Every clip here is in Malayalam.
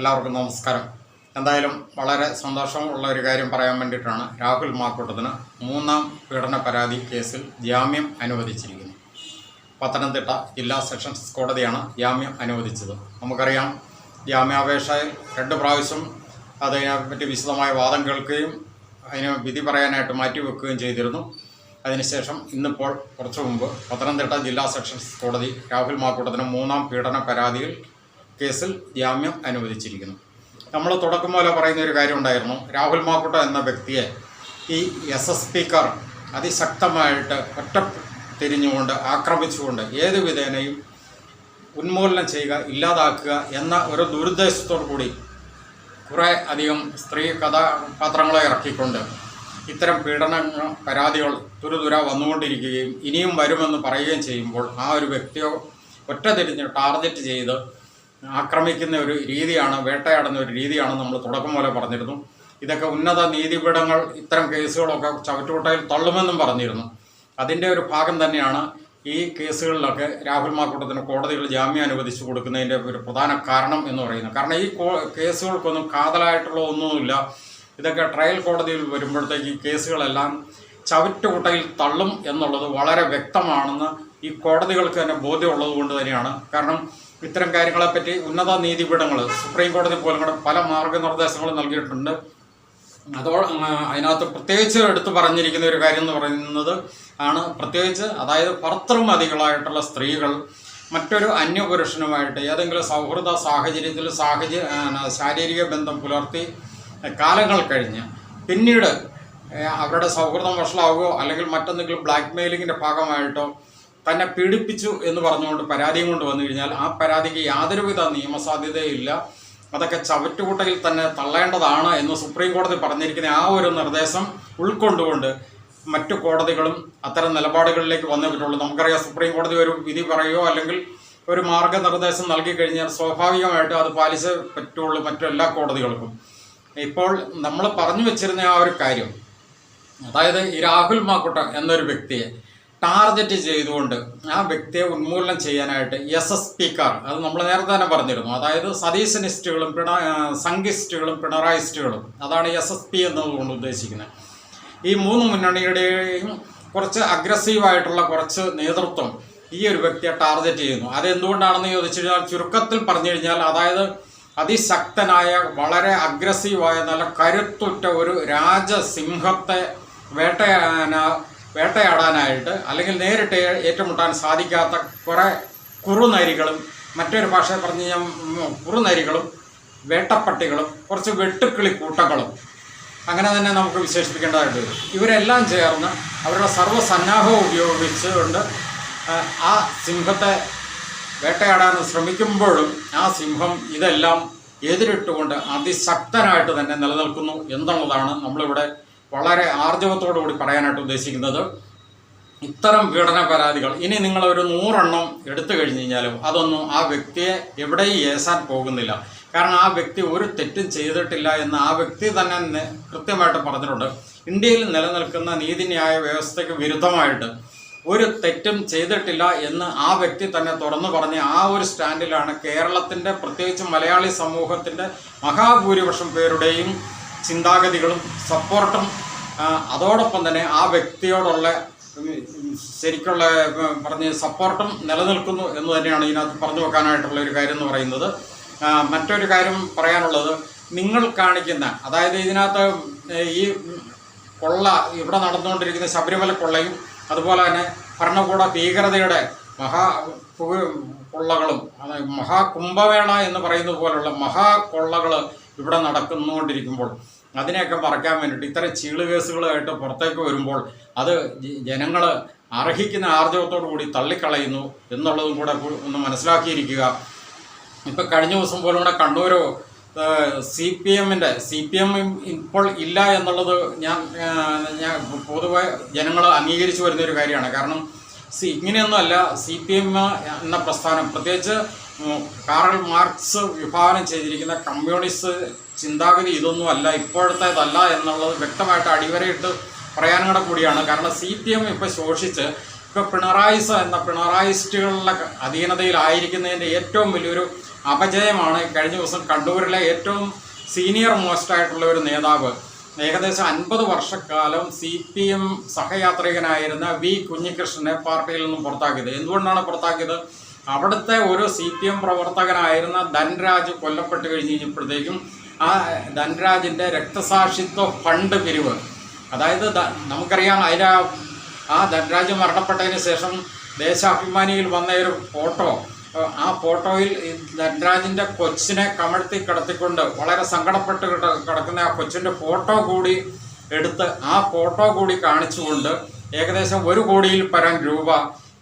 എല്ലാവർക്കും നമസ്കാരം. എന്തായാലും വളരെ സന്തോഷമുള്ള ഒരു കാര്യം പറയാൻ വേണ്ടിയിട്ടാണ് രാഹുൽ മാക്കൂട്ടത്തിന് മൂന്നാം പീഡന പരാതി കേസിൽ ജാമ്യം അനുവദിച്ചിരിക്കുന്നു. പത്തനംതിട്ട ജില്ലാ സെഷൻസ് കോടതിയാണ് ജാമ്യം അനുവദിച്ചത്. നമുക്കറിയാം ജാമ്യാപേക്ഷയിൽ രണ്ട് പ്രാവശ്യം അതിനെപ്പറ്റി വിശദമായ വാദം കേൾക്കുകയും അതിന് വിധി പറയാനായിട്ട് മാറ്റിവെക്കുകയും ചെയ്തിരുന്നു. അതിനുശേഷം ഇന്നിപ്പോൾ കുറച്ചു മുമ്പ് പത്തനംതിട്ട ജില്ലാ സെഷൻസ് കോടതി രാഹുൽ മാക്കൂട്ടത്തിന് മൂന്നാം പീഡന പരാതിയിൽ കേസിൽ ജാമ്യം അനുവദിച്ചിരിക്കുന്നു. നമ്മൾ തുടക്കം പോലെ പറയുന്ന ഒരു കാര്യം ഉണ്ടായിരുന്നു. രാഹുൽ മാക്കൂട്ട എന്ന വ്യക്തിയെ ഈ എസ് എസ് പിക്കാർ അതിശക്തമായിട്ട് ഒറ്റ തിരിഞ്ഞുകൊണ്ട് ആക്രമിച്ചുകൊണ്ട് ഏത് വിധേനയും ഉന്മൂലനം ചെയ്യുക ഇല്ലാതാക്കുക എന്ന ഒരു ദുരുദ്ദേശത്തോടു കൂടി കുറേ അധികം സ്ത്രീ കഥാപാത്രങ്ങളെ ഇറക്കിക്കൊണ്ട് ഇത്തരം പീഡന പരാതികൾ തുരുതുര വന്നുകൊണ്ടിരിക്കുകയും ഇനിയും വരുമെന്ന് പറയുകയും ചെയ്യുമ്പോൾ ആ ഒരു വ്യക്തിയോ ഒറ്റ തിരിഞ്ഞ് ടാർഗറ്റ് ചെയ്ത് ആക്രമിക്കുന്ന ഒരു രീതിയാണ് വേട്ടയാടുന്ന ഒരു രീതിയാണ് നമ്മൾ തുടക്കം പോലെ പറഞ്ഞിരുന്നു. ഇതൊക്കെ ഉന്നത നീതിപീഠങ്ങൾ ഇത്തരം കേസുകളൊക്കെ ചവറ്റുകുട്ടയിൽ തള്ളുമെന്നും പറഞ്ഞിരുന്നു. അതിന്റെ ഒരു ഭാഗം തന്നെയാണ് ഈ കേസുകളിലൊക്കെ രാഹുൽ മാക്കൂട്ടത്തിന് കോടതികൾ ജാമ്യം അനുവദിച്ചു കൊടുക്കുന്നതിന്റെ ഒരു പ്രധാന കാരണം എന്ന് പറയുന്നത്. കാരണം ഈ കേസുകൾക്കൊന്നും കാതലായിട്ടുള്ള ഒന്നുമില്ല. ഇതൊക്കെ ട്രയൽ കോടതിയിൽ വരുമ്പോഴത്തേക്ക് ഈ കേസുകളെല്ലാം ചവറ്റുകുട്ടയിൽ തള്ളും എന്നുള്ളത് വളരെ വ്യക്തമാണെന്ന് ഈ കോടതികൾക്ക് തന്നെ ബോധ്യമുള്ളത് കൊണ്ട് തന്നെയാണ്. കാരണം ഇത്തരം കാര്യങ്ങളെപ്പറ്റി ഉന്നത നീതിപീഠങ്ങൾ സുപ്രീം കോടതി പോലും കൂടെ പല മാർഗനിർദ്ദേശങ്ങളും നൽകിയിട്ടുണ്ട്. അതോ അതിനകത്ത് പ്രത്യേകിച്ച് എടുത്തു പറഞ്ഞിരിക്കുന്ന ഒരു കാര്യം എന്ന് പറയുന്നത് ആണ് പ്രത്യേകിച്ച് അതായത് ഭർത്തൃമതികളായിട്ടുള്ള സ്ത്രീകൾ മറ്റൊരു അന്യപുരുഷനുമായിട്ട് ഏതെങ്കിലും സൗഹൃദ സാഹചര്യത്തിൽ സാഹചര്യ ശാരീരിക ബന്ധം പുലർത്തി കാലങ്ങൾ കഴിഞ്ഞ് പിന്നീട് അവരുടെ സൗഹൃദം വഷളാവുകയോ അല്ലെങ്കിൽ മറ്റെന്തെങ്കിലും ബ്ലാക്ക് മെയിലിങ്ങിന്റെ ഭാഗമായിട്ടോ തന്നെ പീഡിപ്പിച്ചു എന്ന് പറഞ്ഞുകൊണ്ട് പരാതിയും കൊണ്ട് വന്നു കഴിഞ്ഞാൽ ആ പരാതിക്ക് യാതൊരുവിധ നിയമസാധ്യതയില്ല. അതൊക്കെ ചവറ്റുകുട്ടയിൽ തന്നെ തള്ളേണ്ടതാണ് എന്ന് സുപ്രീം കോടതി പറഞ്ഞിരിക്കുന്ന ആ ഒരു നിർദ്ദേശം ഉൾക്കൊണ്ടുകൊണ്ട് മറ്റു കോടതികളും അത്തരം നിലപാടുകളിലേക്ക് വന്നേ പറ്റുള്ളൂ നമുക്കറിയാം സുപ്രീം കോടതി ഒരു വിധി പറയുകയോ അല്ലെങ്കിൽ ഒരു മാർഗനിർദ്ദേശം നൽകി കഴിഞ്ഞാൽ സ്വാഭാവികമായിട്ടും അത് പാലിച്ച് പറ്റുള്ളൂ മറ്റെല്ലാ കോടതികൾക്കും. ഇപ്പോൾ നമ്മൾ പറഞ്ഞു വെച്ചിരുന്ന ആ ഒരു കാര്യം അതായത് ഈ രാഹുൽ മാക്കുട്ട എന്നൊരു വ്യക്തിയെ ടാർഗറ്റ് ചെയ്തുകൊണ്ട് ആ വ്യക്തിയെ ഉന്മൂലനം ചെയ്യാനായിട്ട് എസ് എസ് പിക്കാർ അത് നമ്മൾ നേരത്തെ തന്നെ പറഞ്ഞിരുന്നു. അതായത് സതീശനിസ്റ്റുകളും പിണ സംഘിസ്റ്റുകളും പിണറായിസ്റ്റുകളും അതാണ് എസ് എസ് പി എന്നതുകൊണ്ട് ഉദ്ദേശിക്കുന്നത്. ഈ മൂന്ന് മുന്നണിയുടെയും കുറച്ച് അഗ്രസീവായിട്ടുള്ള കുറച്ച് നേതൃത്വം ഈ ഒരു വ്യക്തിയെ ടാർഗറ്റ് ചെയ്യുന്നു. അതെന്തുകൊണ്ടാണെന്ന് ചോദിച്ചു കഴിഞ്ഞാൽ ചുരുക്കത്തിൽ പറഞ്ഞു കഴിഞ്ഞാൽ അതായത് അതിശക്തനായ വളരെ അഗ്രസീവായ നല്ല കരുത്തുറ്റ ഒരു രാജസിംഹത്തെ വേട്ടയാന വേട്ടയാടാനായിട്ട് അല്ലെങ്കിൽ നേരിട്ട് ഏറ്റുമുട്ടാൻ സാധിക്കാത്ത കുറേ കുറുനരികളും മറ്റൊരു ഭാഷ പറഞ്ഞു കഴിഞ്ഞാൽ കുറുനരികളും വേട്ടപ്പട്ടികളും കുറച്ച് വെട്ടുക്കിളി കൂട്ടങ്ങളും. അങ്ങനെ തന്നെ നമുക്ക് വിശേഷിപ്പിക്കേണ്ടതായിട്ട് വരും. ഇവരെല്ലാം ചേർന്ന് അവരുടെ സർവസന്നാഹവും ഉപയോഗിച്ചുകൊണ്ട് ആ സിംഹത്തെ വേട്ടയാടാൻ ശ്രമിക്കുമ്പോഴും ആ സിംഹം ഇതെല്ലാം എതിരിട്ടുകൊണ്ട് അതിശക്തനായിട്ട് തന്നെ നിലനിൽക്കുന്നു എന്നുള്ളതാണ് നമ്മളിവിടെ വളരെ ആർജവത്തോടുകൂടി പറയാനായിട്ട് ഉദ്ദേശിക്കുന്നത് ഇത്തരം പീഡന പരാതികൾ. ഇനി നിങ്ങൾ ഒരു നൂറെണ്ണം എടുത്തു കഴിഞ്ഞു കഴിഞ്ഞാലും അതൊന്നും ആ വ്യക്തിയെ എവിടെയും ഏസാൻ പോകുന്നില്ല. കാരണം ആ വ്യക്തി ഒരു തെറ്റും ചെയ്തിട്ടില്ല എന്ന് ആ വ്യക്തി തന്നെ കൃത്യമായിട്ട് പറഞ്ഞിട്ടുണ്ട്. ഇന്ത്യയിൽ നിലനിൽക്കുന്ന നീതിന്യായ വ്യവസ്ഥയ്ക്ക് വിരുദ്ധമായിട്ട് ഒരു തെറ്റും ചെയ്തിട്ടില്ല എന്ന് ആ വ്യക്തി തന്നെ തുറന്നു പറഞ്ഞ ആ ഒരു സ്റ്റാൻഡിലാണ് കേരളത്തിന്റെ പ്രത്യേകിച്ച് മലയാളി സമൂഹത്തിന്റെ മഹാഭൂരിപക്ഷം പേരുടെയും ചിന്താഗതികളും സപ്പോർട്ടും അതോടൊപ്പം തന്നെ ആ വ്യക്തിയോടുള്ള ശരിക്കുള്ള പറഞ്ഞ് സപ്പോർട്ടും നിലനിൽക്കുന്നു എന്ന് തന്നെയാണ് ഇതിനകത്ത് പറഞ്ഞു വെക്കാനായിട്ടുള്ള ഒരു കാര്യം എന്ന് പറയുന്നത്. മറ്റൊരു കാര്യം പറയാനുള്ളത് നിങ്ങൾ കാണിക്കുന്ന അതായത് ഇതിനകത്ത് ഈ കൊള്ള ഇവിടെ നടന്നുകൊണ്ടിരിക്കുന്ന ശബരിമല കൊള്ളയും അതുപോലെ തന്നെ ഭരണകൂട ഭീകരതയുടെ മഹാ കൊള്ളകളും മഹാകുംഭമേള എന്ന് പറയുന്നത് പോലുള്ള മഹാകൊള്ളകൾ ഇവിടെ നടക്കുന്നുകൊണ്ടിരിക്കുമ്പോൾ അതിനെയൊക്കെ മറക്കാൻ വേണ്ടിയിട്ട് ഇത്തരം ചീൾ കേസുകളായിട്ട് പുറത്തേക്ക് വരുമ്പോൾ അത് ജനങ്ങൾ അർഹിക്കുന്ന ആർജവത്തോടു കൂടി തള്ളിക്കളയുന്നു എന്നുള്ളതും കൂടെ ഒന്ന് മനസ്സിലാക്കിയിരിക്കുക. ഇപ്പം കഴിഞ്ഞ ദിവസം പോലും കൂടെ കണ്ണൂർ സി പി എമ്മിന്റെ സി പി എം ഇപ്പോൾ ഇല്ല എന്നുള്ളത് ഞാൻ ഞാൻ പൊതുവെ ജനങ്ങൾ അംഗീകരിച്ചു വരുന്ന ഒരു കാര്യമാണ്. കാരണം സി ഇങ്ങനെയൊന്നുമല്ല സി പി എം എന്ന പ്രസ്ഥാനം പ്രത്യേകിച്ച് കാറൽ മാർക്സ് വിഭാവനം ചെയ്തിരിക്കുന്ന കമ്മ്യൂണിസ്റ്റ് ചിന്താഗതി ഇതൊന്നും അല്ല ഇപ്പോഴത്തേതല്ല എന്നുള്ളത് വ്യക്തമായിട്ട് അടിവരയിട്ട് പറയാനും കൂടെ കൂടിയാണ്. കാരണം സി പി എം ഇപ്പോൾ ശോഷിച്ച് ഇപ്പോൾ പിണറായിസ് എന്ന പിണറായിസ്റ്റുകളുടെ അധീനതയിലായിരിക്കുന്നതിന്റെ ഏറ്റവും വലിയൊരു അപജയമാണ് കഴിഞ്ഞ ദിവസം കണ്ണൂരിലെ ഏറ്റവും സീനിയർ മോസ്റ്റ് ആയിട്ടുള്ള ഒരു നേതാവ്. ഏകദേശം അൻപത് വർഷക്കാലം സി പി എം സഹയാത്രികനായിരുന്ന വി കുഞ്ഞികൃഷ്ണനെ പാർട്ടിയിൽ നിന്നും പുറത്താക്കിയത്. എന്തുകൊണ്ടാണ് പുറത്താക്കിയത്? അവിടുത്തെ ഒരു സി പി എം പ്രവർത്തകനായിരുന്ന ധൻരാജ് കൊല്ലപ്പെട്ട് കഴിഞ്ഞ് കഴിഞ്ഞപ്പോഴത്തേക്കും ആ ധനരാജിന്റെ രക്തസാക്ഷിത്വ ഫണ്ട് പിരിവ്. അതായത് നമുക്കറിയാം അതിൽ ആ- ധനരാജ് മരണപ്പെട്ടതിന് ശേഷം ദേശാഭിമാനിയിൽ വന്ന ഒരു ഫോട്ടോ. ആ ഫോട്ടോയിൽ ധനരാജിന്റെ കൊച്ചിനെ കമഴ്ത്തി കിടത്തിക്കൊണ്ട് വളരെ സങ്കടപ്പെട്ട് കിട- കിടക്കുന്ന ആ കൊച്ചിന്റെ ഫോട്ടോ കൂടി എടുത്ത് ആ ഫോട്ടോ കൂടി കാണിച്ചുകൊണ്ട് ഏകദേശം ഒരു കോടിയിൽ പരം രൂപ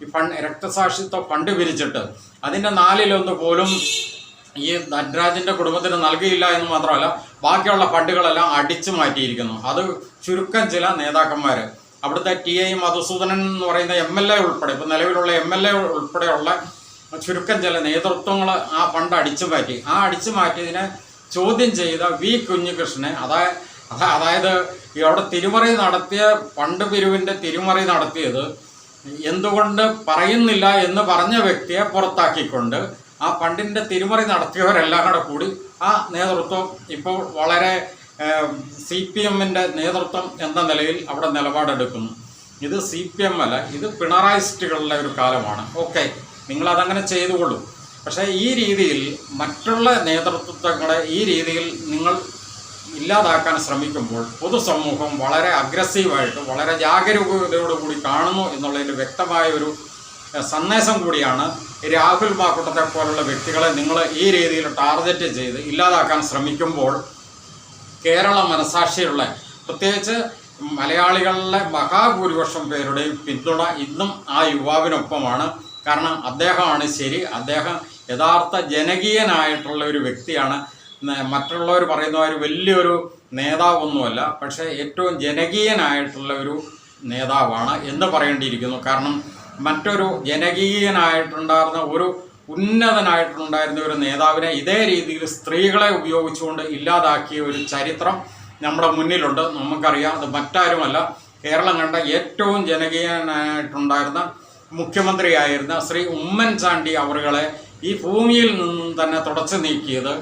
ഈ ഫണ്ട് രക്തസാക്ഷിത്വ ഫണ്ട് പിരിച്ചിട്ട്. അതിന്റെ നാലിലൊന്ന് പോലും ഈ നട്രാജിന്റെ കുടുംബത്തിന് നൽകിയില്ല എന്ന് മാത്രമല്ല ബാക്കിയുള്ള ഫണ്ടുകളെല്ലാം അടിച്ചു മാറ്റിയിരിക്കുന്നു. അത് ചുരുക്കം ചില നേതാക്കന്മാർ അവിടുത്തെ ടി ഐ മധുസൂദനൻ എന്ന് പറയുന്ന എം എൽ എ ഉൾപ്പെടെ ഇപ്പം നിലവിലുള്ള എം എൽ എ ഉൾപ്പെടെയുള്ള ചുരുക്കം ചില നേതൃത്വങ്ങൾ ആ ഫണ്ട് അടിച്ചു മാറ്റി. ആ അടിച്ചു മാറ്റിയതിനെ ചോദ്യം ചെയ്ത വി കുഞ്ഞികൃഷ്ണനെ അതായത് അതായത് അവിടെ തിരുമറി നടത്തിയ പണ്ട് പിരിവിന്റെ തിരുമറി നടത്തിയത് എന്തുകൊണ്ട് പറയുന്നില്ല എന്ന് പറഞ്ഞ വ്യക്തിയെ പുറത്താക്കിക്കൊണ്ട് ആ ഫണ്ടിന്റെ തിരിമറി നടത്തിയവരെല്ലാം കൂടെ കൂടി ആ നേതൃത്വം ഇപ്പോൾ വളരെ സി പി എമ്മിന്റെ നേതൃത്വം എന്ന നിലയിൽ അവിടെ നിലപാടെടുക്കുന്നു. ഇത് സി പി എം അല്ല ഇത് പിണറായിസ്റ്റുകളുടെ ഒരു കാലമാണ്. ഓക്കെ നിങ്ങളതങ്ങനെ ചെയ്തുകൊള്ളൂ. പക്ഷേ ഈ രീതിയിൽ മറ്റുള്ള നേതൃത്വങ്ങളെ ഈ രീതിയിൽ നിങ്ങൾ ഇല്ലാതാക്കാൻ ശ്രമിക്കുമ്പോൾ പൊതുസമൂഹം വളരെ അഗ്രസീവായിട്ട് വളരെ ജാഗരൂകതയോടുകൂടി കാണുന്നു എന്നുള്ളതിന്റെ വ്യക്തമായ ഒരു സന്ദേശം കൂടിയാണ് രാഹുൽ മാക്കൂട്ടത്തെ പോലുള്ള വ്യക്തികളെ നിങ്ങൾ ഈ രീതിയിൽ ടാർഗറ്റ് ചെയ്ത് ഇല്ലാതാക്കാൻ ശ്രമിക്കുമ്പോൾ കേരള മനസാക്ഷിയുള്ള പ്രത്യേകിച്ച് മലയാളികളിലെ മഹാഭൂരിപക്ഷം പേരുടെയും പിന്തുണ ഇന്നും ആ യുവാവിനൊപ്പമാണ്. കാരണം അദ്ദേഹമാണ് ശരി അദ്ദേഹം യഥാർത്ഥ ജനകീയനായിട്ടുള്ള ഒരു വ്യക്തിയാണ്. മറ്റുള്ളവർ പറയുന്ന ഒരു വലിയൊരു നേതാവൊന്നുമല്ല പക്ഷേ ഏറ്റവും ജനകീയനായിട്ടുള്ള ഒരു നേതാവാണ് എന്ന് പറയേണ്ടിയിരിക്കുന്നു. കാരണം മറ്റൊരു ജനകീയനായിട്ടുണ്ടായിരുന്ന ഒരു ഉന്നതനായിട്ടുണ്ടായിരുന്ന ഒരു നേതാവിനെ ഇതേ രീതിയിൽ സ്ത്രീകളെ ഉപയോഗിച്ചുകൊണ്ട് ഇല്ലാതാക്കിയ ഒരു ചരിത്രം നമ്മുടെ മുന്നിലുണ്ട്. നമുക്കറിയാം അത് മറ്റാരുമല്ല. കേരളം കണ്ട ഏറ്റവും ജനകീയനായിട്ടുണ്ടായിരുന്ന മുഖ്യമന്ത്രിയായിരുന്ന ശ്രീ ഉമ്മൻചാണ്ടി അവറുകളെ ഈ ഭൂമിയിൽ നിന്നും തന്നെ തുടച്ചു നീക്കിയത്.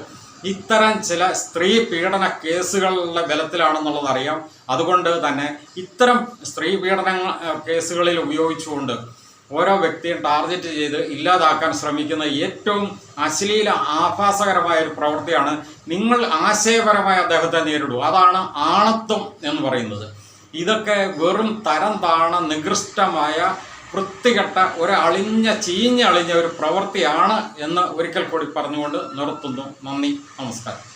ഇത്തരം ചില സ്ത്രീ പീഡന കേസുകളുടെ ബലത്തിലാണെന്നുള്ളത് അറിയാം. അതുകൊണ്ട് തന്നെ ഇത്തരം സ്ത്രീ പീഡന കേസുകളിൽ ഉപയോഗിച്ചുകൊണ്ട് ഓരോ വ്യക്തിയും ടാർഗറ്റ് ചെയ്ത് ഇല്ലാതാക്കാൻ ശ്രമിക്കുന്ന ഏറ്റവും അശ്ലീല ആഭാസകരമായ ഒരു പ്രവൃത്തിയാണ് നിങ്ങൾ ആശയപരമായി അദ്ദേഹത്തെ നേരിടൂ അതാണ് ആണത്വം എന്ന് പറയുന്നത്. ഇതൊക്കെ വെറും തരം താണ നികൃഷ്ടമായ വൃത്തികെട്ട ഒരു അളിഞ്ഞ ചീഞ്ഞളിഞ്ഞ ഒരു പ്രവൃത്തിയാണ് എന്ന് ഒരിക്കൽ കൂടി പറഞ്ഞുകൊണ്ട് നിർത്തുന്നു. നന്ദി നമസ്കാരം.